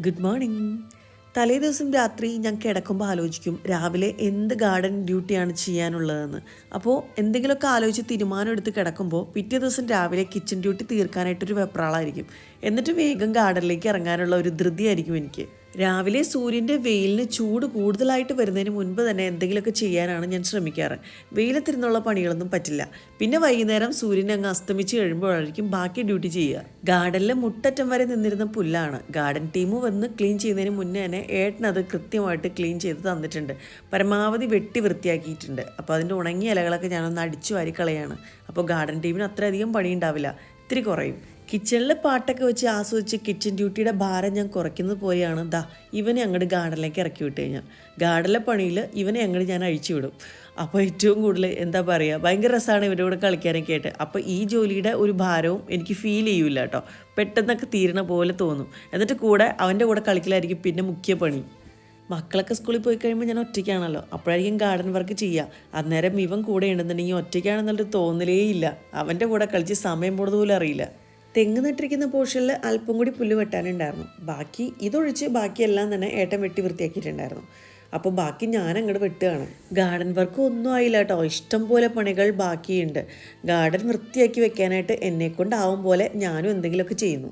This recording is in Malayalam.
ഗുഡ് മോർണിംഗ് തലേ ദിവസം രാത്രി ഞാൻ കിടക്കുമ്പോൾ ആലോചിക്കും രാവിലെ എന്ത് ഗാർഡൻ ഡ്യൂട്ടിയാണ് ചെയ്യാനുള്ളതെന്ന്. അപ്പോൾ എന്തെങ്കിലുമൊക്കെ ആലോചിച്ച് തീരുമാനം എടുത്ത് കിടക്കുമ്പോൾ പിറ്റേ ദിവസം രാവിലെ കിച്ചൺ ഡ്യൂട്ടി തീർക്കാനായിട്ടൊരു വെപ്രാളായിരിക്കും. എന്നിട്ട് വേഗം ഗാർഡനിലേക്ക് ഇറങ്ങാനുള്ള ഒരു ധൃതിയായിരിക്കും എനിക്ക്. രാവിലെ സൂര്യന്റെ വെയിലിന് ചൂട് കൂടുതലായിട്ട് വരുന്നതിന് മുൻപ് തന്നെ എന്തെങ്കിലുമൊക്കെ ചെയ്യാനാണ് ഞാൻ ശ്രമിക്കാറ്. വെയിലത്തിരുന്നുള്ള പണികളൊന്നും പറ്റില്ല. പിന്നെ വൈകുന്നേരം സൂര്യൻ അങ്ങ് അസ്തമിച്ച് കഴിയുമ്പോഴായിരിക്കും ബാക്കി ഡ്യൂട്ടി ചെയ്യുക. ഗാർഡനിലെ മുട്ടറ്റം വരെ നിന്നിരുന്ന പുല്ലാണ്. ഗാർഡൻ ടീം വന്ന് ക്ലീൻ ചെയ്യുന്നതിന് മുന്നേ തന്നെ ഏട്ടനത് കൃത്യമായിട്ട് ക്ലീൻ ചെയ്ത് തന്നിട്ടുണ്ട്. പരമാവധി വെട്ടി വൃത്തിയാക്കിയിട്ടുണ്ട്. അപ്പോൾ അതിന്റെ ഉണങ്ങിയ ഇലകളൊക്കെ ഞാനൊന്ന് അടിച്ചു വാരി കളയാണ്. അപ്പോൾ ഗാർഡൻ ടീമിന് അത്രയധികം പണി ഉണ്ടാവില്ല ഇത്തിരി കുറയും. കിച്ചണിൽ പാട്ടൊക്കെ വെച്ച് ആസ്വദിച്ച് കിച്ചൺ ഡ്യൂട്ടിയുടെ ഭാരം ഞാൻ കുറയ്ക്കുന്നത് പോലെയാണ്. ദാ ഇവനെ അങ്ങോട്ട് ഗാർഡനിലേക്ക് ഇറക്കി വിട്ട് കഴിഞ്ഞാൽ ഗാർഡനിലെ പണിയിൽ ഇവനെ അങ്ങോട്ട് ഞാൻ അഴിച്ചു വിടും. അപ്പോൾ ഏറ്റവും കൂടുതൽ എന്താ പറയുക ഭയങ്കര രസമാണ് ഇവരുടെ കൂടെ കളിക്കാനൊക്കെ ആയിട്ട്. അപ്പോൾ ഈ ജോലിയുടെ ഒരു ഭാരവും എനിക്ക് ഫീൽ ചെയ്യൂല കേട്ടോ പെട്ടെന്നൊക്കെ തീരണ പോലെ തോന്നും. എന്നിട്ട് കൂടെ അവന്റെ കൂടെ കളിക്കലായിരിക്കും പിന്നെ മുഖ്യ പണി. മക്കളൊക്കെ സ്കൂളിൽ പോയി കഴിയുമ്പോൾ ഞാൻ ഒറ്റയ്ക്കാണല്ലോ. അപ്പോഴായിരിക്കും ഗാർഡൻ വർക്ക് ചെയ്യുക അന്നേരം ഇവൻ കൂടെ ഉണ്ടെന്നുണ്ടെങ്കിൽ ഒറ്റയ്ക്കാണെന്നുള്ളൊരു തോന്നലേ ഇല്ല. അവന്റെ കൂടെ കളിച്ച് സമയം പോണത് പോലും അറിയില്ല. തെങ്ങ് നട്ടിരിക്കുന്ന പോർഷനിൽ അല്പം കൂടി പുല്ല് വെട്ടാനുണ്ടായിരുന്നു. ബാക്കി ഇതൊഴിച്ച് ബാക്കിയെല്ലാം തന്നെ ഏട്ടൻ വെട്ടി വൃത്തിയാക്കിയിട്ടുണ്ടായിരുന്നു. അപ്പോൾ ബാക്കി ഞാൻ അങ്ങോട്ട് വെട്ടുകയാണ്. ഗാർഡൻ വർക്ക് ഒന്നും ആയില്ല കേട്ടോ ഇഷ്ടം പോലെ പണികൾ ബാക്കിയുണ്ട്. ഗാർഡൻ വൃത്തിയാക്കി വെക്കാനായിട്ട് എന്നെക്കൊണ്ടാവും പോലെ ഞാനും എന്തെങ്കിലുമൊക്കെ ചെയ്യുന്നു.